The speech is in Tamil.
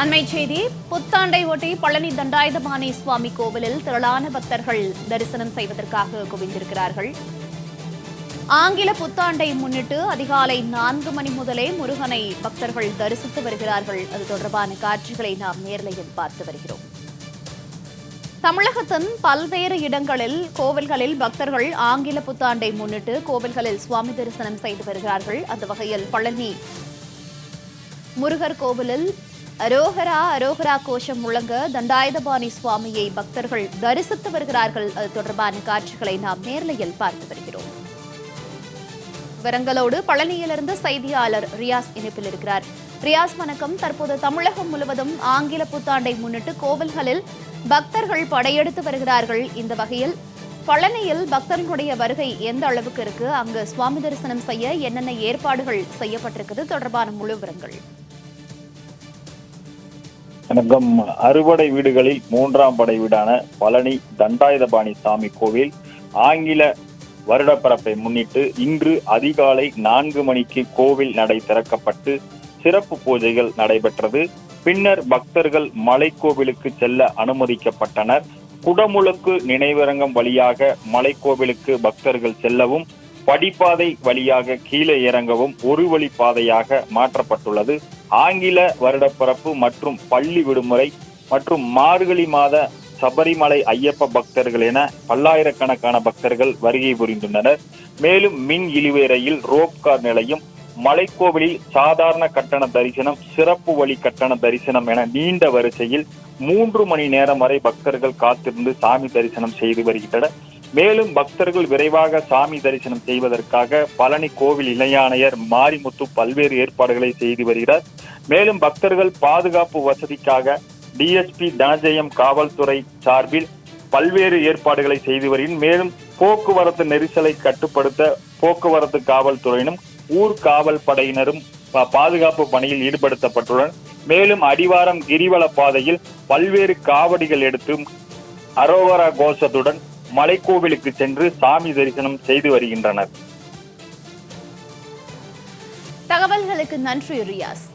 அண்மை செய்தி புத்தாண்டை ஒட்டி பழனி தண்டாயுதபாணி சுவாமி கோவிலில் திரளான பக்தர்கள் தரிசனம் செய்வதற்காக குவிந்திருக்கிறார்கள். ஆங்கில புத்தாண்டை முன்னிட்டு அதிகாலை நான்கு மணி முதலே முருகனை பக்தர்கள் தரிசித்து வருகிறார்கள். அது தொடர்பான காட்சிகளை நாம் நேர்லையில் பார்த்து வருகிறோம். தமிழகத்தின் பல்வேறு இடங்களில் கோவில்களில் பக்தர்கள் ஆங்கில புத்தாண்டை முன்னிட்டு கோவில்களில் சுவாமி தரிசனம் செய்து வருகிறார்கள். அந்த வகையில் பழனி முருகர் கோவிலில் அரோகரா அரோகரா கோஷம் முழங்க தண்டாயுதபாணி சுவாமியை பக்தர்கள் தரிசித்து வருகிறார்கள். அது தொடர்பான காட்சிகளை நாம் நேர்லையில் பார்த்து வருகிறோம். விவரங்களோடு பழனியிலிருந்து செய்தியாளர் ரியாஸ் இணைப்பில் இருக்கிறார். ரியாஸ் வணக்கம். தற்போது தமிழகம் முழுவதும் ஆங்கில புத்தாண்டை முன்னிட்டு கோவில்களில் பக்தர்கள் படையெடுத்து வருகிறார்கள். இந்த வகையில் பழனியில் பக்தர்களுடைய வருகை எந்த அளவுக்கு இருக்கு? அங்கு சுவாமி தரிசனம் செய்ய என்னென்ன ஏற்பாடுகள் செய்யப்பட்டிருக்குது? தொடர்பான முழு விவரங்கள். வணக்கம் அறுபடை வீடுகளில் மூன்றாம் படை வீடான பழனி தண்டாயுதபாணி சாமி கோவில் ஆங்கில வருடப்பரப்பை முன்னிட்டு இன்று அதிகாலை நான்கு மணிக்கு கோவில் நடை திறக்கப்பட்டு சிறப்பு பூஜைகள் நடைபெற்றது. பின்னர் பக்தர்கள் மலைக்கோவிலுக்கு செல்ல அனுமதிக்கப்பட்டனர். குடமுழுக்கு நினைவரங்கம் வழியாக மலைக்கோவிலுக்கு பக்தர்கள் செல்லவும் படிப்பாதை வழியாக கீழே இறங்கவும் ஒரு வழி பாதையாக மாற்றப்பட்டுள்ளது. ஆங்கில வருடப்பிறப்பு மற்றும் பள்ளி விடுமுறை மற்றும் மார்கழி மாத சபரிமலை ஐயப்ப பக்தர்கள் என பல்லாயிரக்கணக்கான பக்தர்கள் வருகை புரிந்துள்ளனர். மேலும் மின் இழுவேரையில் ரோப்கார் நிலையம் மலைக்கோவிலில் சாதாரண கட்டண தரிசனம் சிறப்பு வழி கட்டண தரிசனம் என நீண்ட வரிசையில் மூன்று மணி நேரம் வரை பக்தர்கள் காத்திருந்து சாமி தரிசனம் செய்து வருகின்றனர். மேலும் பக்தர்கள் விரைவாக சாமி தரிசனம் செய்வதற்காக பழனி கோவில் இணையாணையர் மாரிமுத்து பல்வேறு ஏற்பாடுகளை செய்து வருகிறார். மேலும் பக்தர்கள் பாதுகாப்பு வசதிக்காக டிஎஸ்பி தனஜெயம் காவல்துறை சார்பில் பல்வேறு ஏற்பாடுகளை செய்து வருகிறேன் மேலும் போக்குவரத்து நெரிசலை கட்டுப்படுத்த போக்குவரத்து காவல்துறையினும் ஊர் காவல் படையினரும் பாதுகாப்பு பணியில் ஈடுபடுத்தப்பட்டுள்ளனர். மேலும் அடிவாரம் கிரிவல பாதையில் பல்வேறு காவடிகள் எடுத்தும் அரோகரா கோஷத்துடன் மலைக்கோவிலுக்கு சென்று சாமி தரிசனம் செய்து வருகின்றனர். தகவல்களுக்கு நன்றி ரியாஸ்.